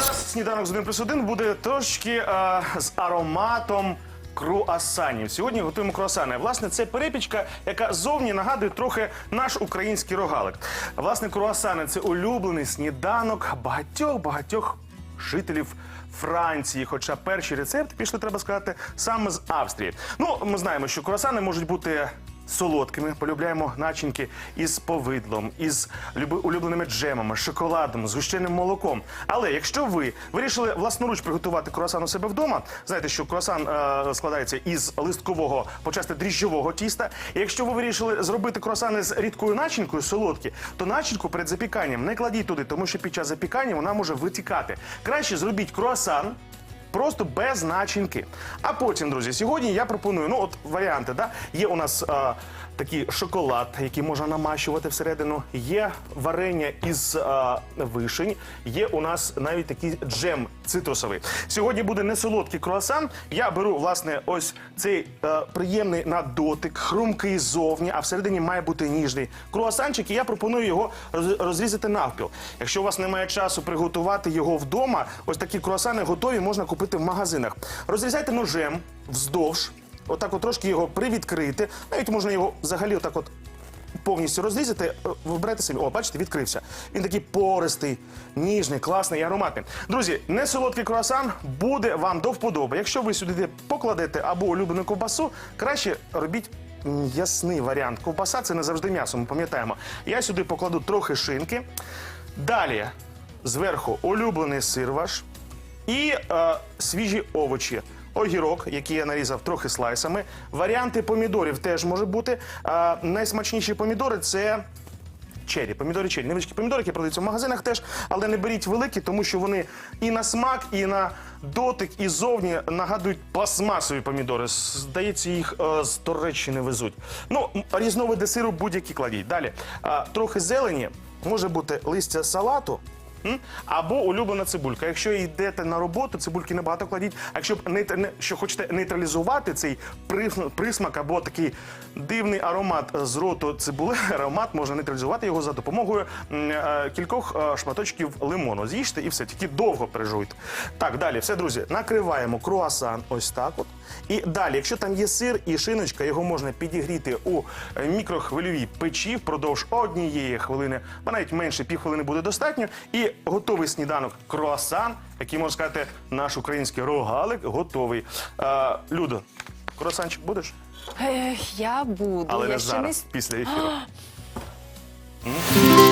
А сніданок з 1 плюс 1 буде трошки е, з ароматом круасанів. Сьогодні готуємо круасани. Власне, це перепічка, яка зовні нагадує трохи наш український рогалик. Власне, круасани це улюблений сніданок багатьох-багатьох жителів Франції. Хоча перші рецепти пішли, треба сказати, саме з Австрії. Ну, ми знаємо, що круасани можуть бути солодкими. Полюбляємо начинки із повидлом, із люби- улюбленими джемами, шоколадом, згущеним молоком. Але якщо ви вирішили власноруч приготувати круасан у себе вдома, знаєте, що круасан е, складається із листкового, почасти дріжджового тіста. І якщо ви вирішили зробити круасани з рідкою начинкою, солодкі, то начинку перед запіканням не кладіть туди, тому що під час запікання вона може витікати. Краще зробіть круасан. Просто без начинки. А потім, друзі, сьогодні я пропоную ну от варіанти. Да? Є у нас а, такий шоколад, який можна намащувати всередину. Є варення із а, вишень. Є у нас навіть такий джем цитрусовий. Сьогодні буде не солодкий круасан. Я беру власне ось цей е, приємний на дотик, хрумкий ззовні, а всередині має бути ніжний круасанчик. І я пропоную його розрізати навпіл. Якщо у вас немає часу приготувати його вдома, ось такі круасани готові можна купити в магазинах. Розрізайте ножем вздовж, отак от трошки його привідкрити. Навіть можна його взагалі отак от повністю розрізати, е, ви самі. О, бачите, відкрився. Він такий пористий, ніжний, класний і ароматний. Друзі, не солодкий круасан буде вам до вподоби. Якщо ви сюди покладете або улюблену ковбасу, краще робіть. Ясний варіант. Ковбаса це не завжди м'ясо, ми пам'ятаємо. Я сюди покладу трохи шинки. Далі зверху улюблений сир ваш і е, свіжі овочі. Огірок, який я нарізав трохи слайсами. Варіанти помідорів теж може бути. Е, найсмачніші помідори це чері. Помідори чері. Невеличкі помідори, які продаються в магазинах теж, але не беріть великі, тому що вони і на смак, і на дотик, і зовні нагадують пластмасові помідори. Здається, їх е, з Туреччини везуть. Ну, різновиди сиру будь-які кладіть. Далі. Е, трохи зелені, може бути листя салату. Або улюблена цибулька. Якщо йдете на роботу, цибульки небагато кладіть. А якщо нейт- не- що хочете нейтралізувати цей прис- присмак або такий дивний аромат з роту цибули, аромат можна нейтралізувати його за допомогою е, кількох е, шматочків лимону. З'їжте і все, тільки довго пережуйте. Так, далі, все, друзі, накриваємо круасан ось так от. І далі, якщо там є сир і шиночка, його можна підігріти у е, мікрохвильовій печі впродовж однієї хвилини, а навіть менше півхвилини буде достатньо. І готовий сніданок круасан, який можна сказати, наш український рогалик готовий. Е, Людо, круасанчик будеш? Ех, я буду. Але я не ще зараз, не після ефіру.